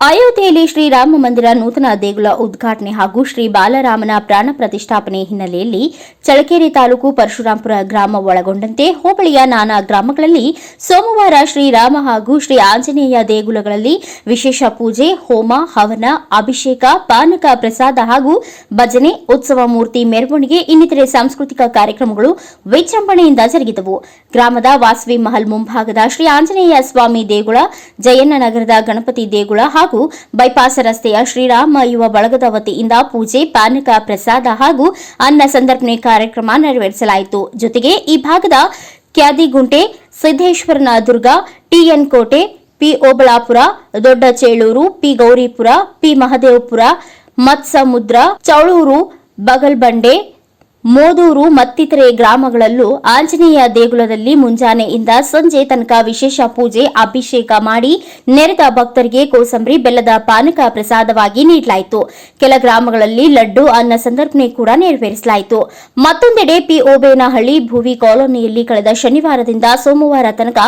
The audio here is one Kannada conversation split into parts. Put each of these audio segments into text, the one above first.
ಅಯೋಧ್ಯೆಯಲ್ಲಿ ಶ್ರೀರಾಮ ಮಂದಿರ ನೂತನ ದೇಗುಲ ಉದ್ಘಾಟನೆ ಹಾಗೂ ಶ್ರೀ ಬಾಲರಾಮನ ಪ್ರಾಣ ಪ್ರತಿಷ್ಠಾಪನೆ ಹಿನ್ನೆಲೆಯಲ್ಲಿ ಚಳಕೇರಿ ತಾಲೂಕು ಪರಶುರಾಂಪುರ ಗ್ರಾಮ ಒಳಗೊಂಡಂತೆ ಹೋಬಳಿಯ ನಾನಾ ಗ್ರಾಮಗಳಲ್ಲಿ ಸೋಮವಾರ ಶ್ರೀರಾಮ ಹಾಗೂ ಶ್ರೀ ಆಂಜನೇಯ ದೇಗುಲಗಳಲ್ಲಿ ವಿಶೇಷ ಪೂಜೆ, ಹೋಮ, ಹವನ, ಅಭಿಷೇಕ, ಪಾನಕ ಪ್ರಸಾದ ಹಾಗೂ ಭಜನೆ, ಉತ್ಸವ ಮೂರ್ತಿ ಮೆರವಣಿಗೆ ಇನ್ನಿತರೆ ಸಾಂಸ್ಕೃತಿಕ ಕಾರ್ಯಕ್ರಮಗಳು ವಿಜೃಂಭಣೆಯಿಂದ ಜರುಗಿದವು. ಗ್ರಾಮದ ವಾಸವಿ ಮಹಲ್ ಮುಂಭಾಗದ ಶ್ರೀ ಆಂಜನೇಯ ಸ್ವಾಮಿ ದೇಗುಲ, ಜಯಣ್ಣ ನಗರದ ಗಣಪತಿ ದೇಗುಲ ಹಾಗೂ ಬೈಪಾಸ್ ರಸ್ತೆಯ ಶ್ರೀರಾಮ ಯುವ ಬಳಗದ ವತಿಯಿಂದ ಪೂಜೆ, ಪಾನಕ, ಪ್ರಸಾದ ಹಾಗೂ ಅನ್ನ ಸಂದರ್ಪಣೆ ಕಾರ್ಯಕ್ರಮ ನೆರವೇರಿಸಲಾಯಿತು. ಜೊತೆಗೆ ಈ ಭಾಗದ ಕ್ಯಾದಿಗುಂಟೆ, ಸಿದ್ದೇಶ್ವರನ ದುರ್ಗ, ಟಿಎನ್ ಕೋಟೆ, P Obalapura Dodda Chelur P Gowripura, P Mahadevapura, Matsamudra, Chowlur, Bagalbande Modur ಮತ್ತಿತರೆ ಗ್ರಾಮಗಳಲ್ಲೂ ಆಂಜನೇಯ ದೇಗುಲದಲ್ಲಿ ಮುಂಜಾನೆಯಿಂದ ಸಂಜೆ ತನಕ ವಿಶೇಷ ಪೂಜೆ, ಅಭಿಷೇಕ ಮಾಡಿ ನೆರೆದ ಭಕ್ತರಿಗೆ ಕೋಸಂಬರಿ, ಬೆಲ್ಲದ ಪಾನಕ ಪ್ರಸಾದವಾಗಿ ನೀಡಲಾಯಿತು. ಕೆಲ ಗ್ರಾಮಗಳಲ್ಲಿ ಲಡ್ಡು, ಅನ್ನ ಸಂದರ್ಭನೆ ಕೂಡ ನೆರವೇರಿಸಲಾಯಿತು. ಮತ್ತೊಂದೆಡೆ ಪಿಒಬೇನಹಳ್ಳಿ ಭೂವಿ ಕಾಲೋನಿಯಲ್ಲಿ ಕಳೆದ ಶನಿವಾರದಿಂದ ಸೋಮವಾರ ತನಕ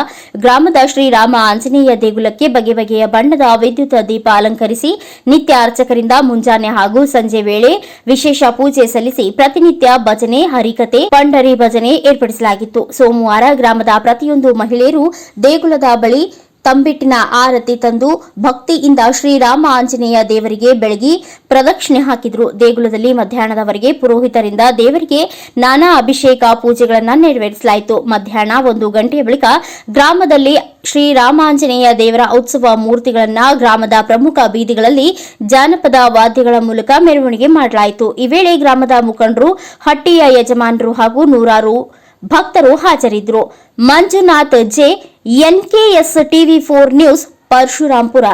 ಗ್ರಾಮದ ಶ್ರೀರಾಮ ಆಂಜನೇಯ ದೇಗುಲಕ್ಕೆ ಬಗೆ ಬಗೆಯ ಬಣ್ಣದ ವಿದ್ಯುತ್ ದೀಪ ಅಲಂಕರಿಸಿ ನಿತ್ಯ ಅರ್ಚಕರಿಂದ ಮುಂಜಾನೆ ಹಾಗೂ ಸಂಜೆ ವೇಳೆ ವಿಶೇಷ ಪೂಜೆ ಸಲ್ಲಿಸಿ ಪ್ರತಿನಿತ್ಯ ಭಜನೆ ಹರಿಕತೆ ಪಂಡರಿ ಭಜನೆ ಏರ್ಪಡಿಸಲಾಗಿತ್ತು. ಸೋಮವಾರ ಗ್ರಾಮದ ಪ್ರತಿಯೊಂದು ಮಹಿಳೆಯರು ದೇಗುಲದ ಬಳಿ ತಂಬಿಟ್ಟಿನ ಆರತಿ ತಂದು ಭಕ್ತಿಯಿಂದ ಶ್ರೀರಾಮ ಆಂಜನೇಯ ದೇವರಿಗೆ ಬೆಳಗಿ ಪ್ರದಕ್ಷಿಣೆ ಹಾಕಿದ್ರು. ದೇಗುಲದಲ್ಲಿ ಮಧ್ಯಾಹ್ನದವರೆಗೆ ಪುರೋಹಿತರಿಂದ ದೇವರಿಗೆ ನಾನಾ ಅಭಿಷೇಕ ಪೂಜೆಗಳನ್ನು ನೆರವೇರಿಸಲಾಯಿತು. ಮಧ್ಯಾಹ್ನ ಒಂದು ಗಂಟೆಯ ಬಳಿಕ ಗ್ರಾಮದಲ್ಲಿ ಶ್ರೀರಾಮಾಂಜನೇಯ ದೇವರ ಉತ್ಸವ ಮೂರ್ತಿಗಳನ್ನು ಗ್ರಾಮದ ಪ್ರಮುಖ ಬೀದಿಗಳಲ್ಲಿ ಜಾನಪದ ವಾದ್ಯಗಳ ಮೂಲಕ ಮೆರವಣಿಗೆ ಮಾಡಲಾಯಿತು. ಈ ವೇಳೆ ಗ್ರಾಮದ ಮುಖಂಡರು, ಹಟ್ಟಿಯ ಯಜಮಾನರು ಹಾಗೂ ನೂರಾರು ಭಕ್ತರು ಹಾಜರಿದ್ದರು Manjunath J. NKS TV four news Parashurampura.